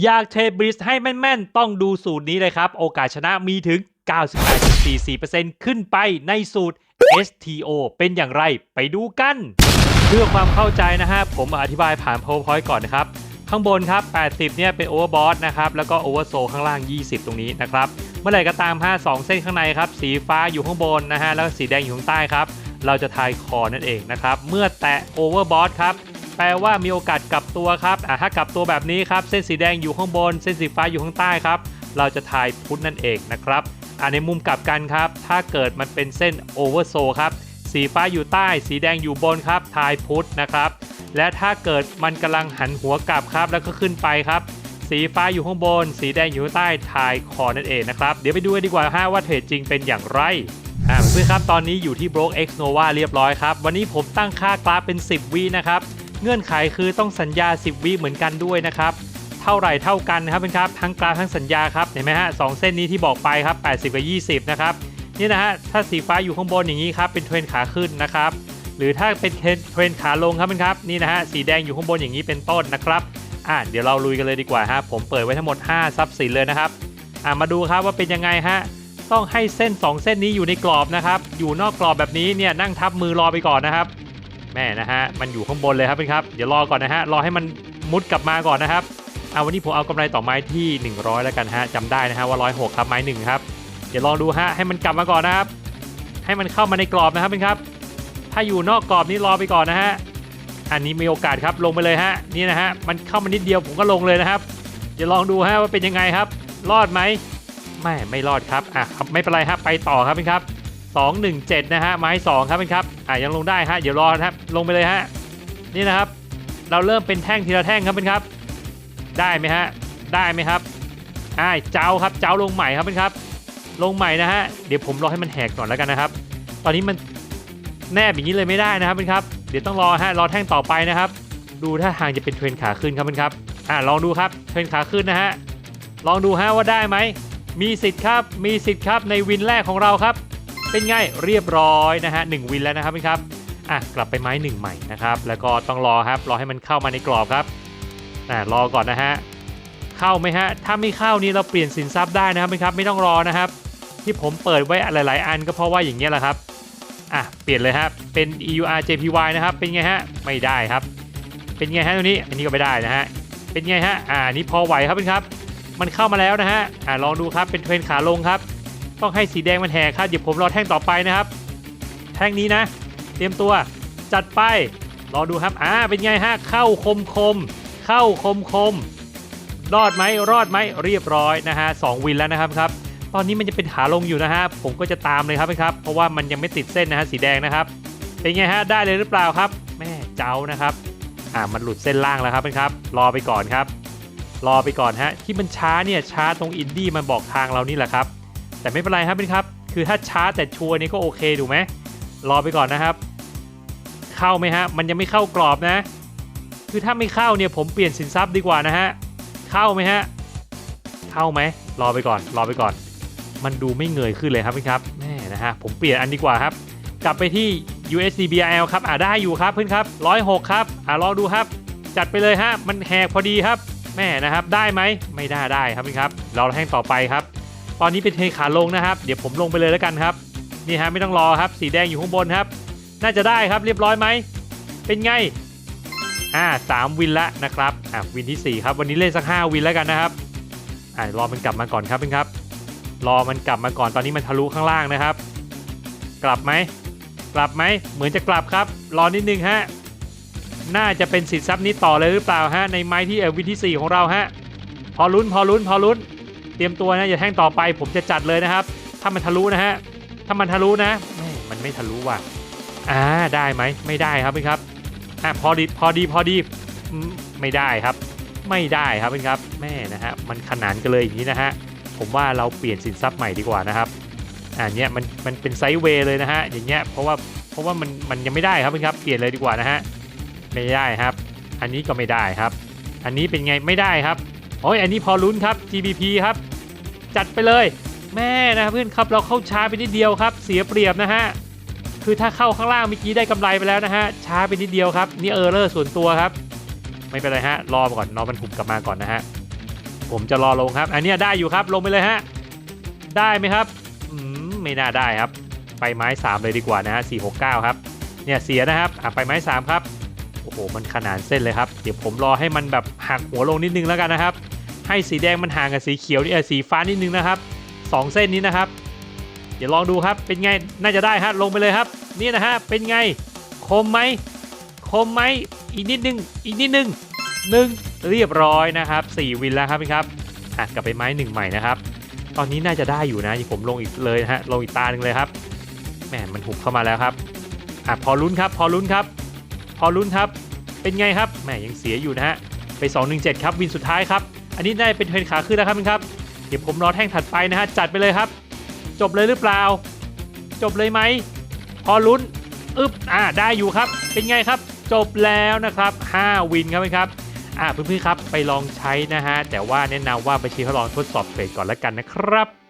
อยากเทรดบริสให้แม่นๆ ต้องดูสูตรนี้เลยครับ โอกาสชนะมีถึง 98.44%ขึ้นไปในสูตร STO เป็นอย่างไรไปดูกัน เพื่อความเข้าใจนะฮะ ผมอธิบายผ่าน PowerPoint ก่อนนะครับ ข้างบนครับ 80 เนี่ยเป็น Overbought นะครับ แล้วก็ Oversold ข้างล่าง 20 ตรงนี้นะครับ เมื่อไหร่ก็ตาม5 2 เส้นข้างในครับ สีฟ้าอยู่ข้างบนนะฮะ แล้วก็สีแดงอยู่ข้างใต้ครับ เราจะทายคอนั่นเองนะครับ เมื่อแตะ Overbought ครับ แปลว่ามีโอกาสกลับตัวครับอะถ้ากลับตัวแบบนี้ครับเส้นสีแดงอยู่ข้างบน เส้นสีฟ้าอยู่ข้างใต้ครับ เราจะทายพุทธนั่นเองนะครับอะในมุมกลับกันครับ ถ้าเกิดมันเป็นเส้นโอเวอร์โซครับสีฟ้าอยู่ใต้ สีแดงอยู่บนครับทายพุทธนะครับ และถ้าเกิดมันกำลังหันหัวกลับครับ แล้วก็ขึ้นไปครับ สีฟ้าอยู่ข้างบน สีแดงอยู่ข้างใต้ทายคอนั่นเองนะครับ เดี๋ยวไปดูกันดีกว่าฮะว่าเทรดจริงเป็นอย่างไรอ่าเพื่อนครับตอนนี้อยู่ที่ Broke X Nova เรียบร้อยครับ วันนี้ผมตั้งค่ากราฟเป็น 10วินะครับ เงื่อนไขคือต้องสัญญา 10 วิเหมือนกันด้วยนะครับเท่าไหร่เท่ากันนะครับเป็นครับทั้งกราฟทั้งสัญญาครับเห็นไหมฮะสองเส้นนี้ที่บอกไปครับ 80 กับ 20 นะครับนี่นะฮะถ้าสีฟ้าอยู่ข้างบนอย่างนี้ครับเป็นเทรนขาขึ้นนะครับหรือถ้าเป็นเทรนขาลงครับเป็นครับนี่นะฮะสีแดงอยู่ข้างบนอย่างนี้เป็นต้นนะครับอ่าเดี๋ยวเราลุยกันเลยดีกว่าฮะผมเปิดไว้ทั้งหมด5ซับสินเลยนะครับอ่ามาดูครับว่าเป็นยังไงฮะต้องให้เส้น 2 เส้นนี้อยู่ในกรอบนะครับอยู่นอกกรอบแบบนี้เนี่ยนั่งทับมือรอไปก่อนนะครับ แม่นะฮะมันอยู่ข้างบนเลยครับเป็นครับเดี๋ยวรอก่อนนะฮะรอให้มันมุดกลับมาก่อนนะครับเอาวันนี้ผมเอากำไรต่อไม้ที่ 100 แล้วกันฮะจำได้นะฮะว่า 106 ครับไม้หนึ่งครับเดี๋ยวลองดูฮะให้มันกลับมาก่อนนะครับ ให้มันเข้ามาในกรอบนะครับเป็นครับ ถ้าอยู่นอกกรอบนี้รอไปก่อนนะฮะอันนี้มีโอกาสครับลงไปเลยฮะนี่นะฮะมันเข้ามานิดเดียวผมก็ลงเลยนะครับเดี๋ยวลองดูฮะว่าเป็นยังไงครับ รอดไหมไม่ไม่รอดครับอะไม่เป็นไรครับไปต่อครับเป็นครับ 217 นะฮะไม้2ครับเป็นครับอะยังลงได้ฮะเดี๋ยวรอครับลงไปเลยฮะนี่นะครับ เราเริ่มเป็นแท่งทีละแท่งครับเป็นครับ ได้ไหมฮะได้ไหมครับอ่าเจ้าครับเจ้าลงใหม่ครับเป็นครับ ลงใหม่นะฮะเดี๋ยวผมรอให้มันแหกก่อนแล้วกันนะครับ ตอนนี้มันแนบอย่างนี้เลยไม่ได้นะครับเป็นครับเดี๋ยวต้องรอฮะรอแท่งต่อไปนะครับ ดูท่าทางจะเป็นเทรนขาขึ้นครับเป็นครับอ่าลองดูครับเทรนขาขึ้นนะฮะลองดูฮะว่าได้ไหมมีสิทธิ์ครับมีสิทธิ์ครับในวินแรกของเราครับ เป็นไงเรียบร้อยนะฮะหนึ่งวินแล้วนะครับพี่ครับอะกลับไปไม้หนึ่งใหม่นะครับ แล้วก็ต้องรอครับรอให้มันเข้ามาในกรอบครับอ่ารอก่อนนะฮะเข้าไหมฮะถ้าไม่เข้านี่เราเปลี่ยนสินทรัพย์ได้นะครับพี่ครับไม่ต้องรอนะครับ ที่ผมเปิดไว้หลาย ๆ อันก็เพราะว่าอย่างเงี้ยแหละครับอะเปลี่ยนเลยครับเป็น EUR JPY นะครับเป็นไงฮะไม่ได้ครับ เป็นไงฮะตัวนี้อันนี้ก็ไม่ได้นะฮะเป็นไงฮะอ่านนี้พอไหวครับพี่ครับ มันเข้ามาแล้วนะฮะอ่าลองดูครับเป็นเทรนขาลงครับ ต้องให้สีแดงมันแหกครับเดี๋ยวผมรอแท่งต่อไปนะครับ แท่งนี้นะ เตรียมตัวจัดไป รอดูครับอ่าเป็นไงฮะเข้าคมคม เข้าคมคม รอดไหมรอดไหมเรียบร้อยนะฮะสองวินแล้วนะครับครับ ตอนนี้มันจะเป็นขาลงอยู่นะฮะผมก็จะตามเลยครับครับ เพราะว่ามันยังไม่ติดเส้นนะฮะสีแดงนะครับ เป็นไงฮะได้เลยหรือเปล่าครับแม่เจ้านะครับอ่ามันหลุดเส้นล่างแล้วครับครับ รอไปก่อนครับ รอไปก่อนฮะที่มันช้าเนี่ยช้าตรงอินดี้มันบอกทางเรานี่แหละครับ แต่ไม่เป็นไรครับเป็นครับ คือถ้าช้าแต่ชัวร์นี่ก็โอเคถูกไหมรอไปก่อนนะครับ เข้าไหมฮะ มันยังไม่เข้ากรอบนะ คือถ้าไม่เข้าเนี่ยผมเปลี่ยนสินทรัพย์ดีกว่านะฮะ เข้าไหมฮะ เข้าไหม รอไปก่อน รอไปก่อน มันดูไม่เงยขึ้นเลยครับพี่ครับแม่นะฮะ ผมเปลี่ยนอันดีกว่าครับ กลับไปที่ USD BRL ครับ อ่าได้อยู่ครับเพื่อนครับ106ครับ อ่ารอดูครับ จัดไปเลยฮะ มันแหกพอดีครับ แม่นะครับ ได้ไหม ไม่ได้ได้ครับพี่ครับ เราแท่งต่อไปครับ ตอนนี้เป็นเทขาลงนะครับ เดี๋ยวผมลงไปเลยแล้วกันครับ นี่ฮะไม่ต้องรอครับ สีแดงอยู่ข้างบนครับ น่าจะได้ครับเรียบร้อยไหม เป็นไง อ่าสามวินละนะครับ อ่าวินที่ 4 ครับ วันนี้เล่นสัก 5 วินแล้วกันนะครับ อ่ารอมันกลับมาก่อนครับเป็นครับ รอมันกลับมาก่อน ตอนนี้มันทะลุข้างล่างนะครับ กลับไหม กลับไหม เหมือนจะกลับครับ รอนิดนึงฮะ น่าจะเป็นสินทรัพย์นี้ต่อเลยหรือเปล่าฮะ ในไม้ที่เออวินที่ 4 ของเราฮะ พอลุ้น พอลุ้น พอลุ้น เตรียมตัวนะอย่าแท่งต่อไป ผมจะจัดเลยนะครับ ถ้ามันทะลุนะฮะถ้ามันทะลุนะแม่มันไม่ทะลุว่ะอ่าได้ไหมไม่ได้ครับพี่ครับอะพอดีพอดีพอดีไม่ได้ครับ ไม่ได้ครับพี่ครับแม่นะฮะมันขนานกันเลยอย่างนี้นะฮะผมว่าเราเปลี่ยนสินทรัพย์ใหม่ดีกว่านะครับอ่าเนี้ยมันมันเป็นไซด์เวย์เลยนะฮะอย่างเงี้ยเพราะว่าเพราะว่ามันมันยังไม่ได้ครับพี่ครับเปลี่ยนเลยดีกว่านะฮะไม่ได้ครับ อันนี้ก็ไม่ได้ครับ อันนี้เป็นไงไม่ได้ครับ โอ้ยอันนี้พอลุ้นครับ GBP ครับ จัดไปเลย แม่นะครับเพื่อนครับเราเข้าช้าไปนิดเดียวครับ เสียเปรียบนะฮะคือถ้าเข้าข้างล่างเมื่อกี้ได้กำไรไปแล้วนะฮะช้าไปนิดเดียวครับนี่เออร์เลอร์ส่วนตัวครับ ไม่เป็นไรฮะรอก่อนรอมันหุบกลับมาก่อนนะฮะผมจะรอลงครับ อันนี้ได้อยู่ครับลงไปเลยฮะได้ไหมครับอืมไม่น่าได้ครับ ไปไม้ 3 เลยดีกว่านะฮะ469 ครับเนี่ยเสียนะครับอะไปไม้ 3 ครับ โอ้โห มันขนานเส้นเลยครับ เดี๋ยวผมรอให้มันแบบหักหัวลงนิดนึงแล้วกันนะครับ ให้สีแดงมันห่างกับสีเขียวนี่ออสีฟ้านิดนึงนะครับสองเส้นนี้นะครับ เดี๋ยวลองดูครับ เป็นไง น่าจะได้ฮะ ลงไปเลยครับ นี่นะฮะ เป็นไง คมไหม คมไหม อีกนิดนึง อีกนิดนึงหนึ่งเรียบร้อยนะครับสี่วินแล้วครับพี่ครับอะกลับไปไม้หนึ่งใหม่นะครับ ตอนนี้น่าจะได้อยู่นะผมลงอีกเลยนะฮะ ลงอีกตาหนึ่งเลยครับ แหม มันหุบเข้ามาแล้วครับอะพอลุ้นครับ พอลุ้นครับ อลุ้นครับ เป็นไงครับแหมยังเสียอยู่นะฮะไป 217 ครับวินสุดท้ายครับ อันนี้ได้เป็นเทรนขาขึ้นแล้วครับพี่ครับ เดี๋ยวผมรอแท่งถัดไปนะฮะจัดไปเลยครับ จบเลยหรือเปล่า จบเลยไหมพอลุ้นอึ๊บอ่าได้อยู่ครับ เป็นไงครับ จบแล้วนะครับ 5 วินครับพี่ครับอ่าเพื่อนๆครับไปลองใช้นะฮะแต่ว่าแนะนำว่าไปใช้ทดลองทดสอบเกรดก่อนแล้วกันนะครับ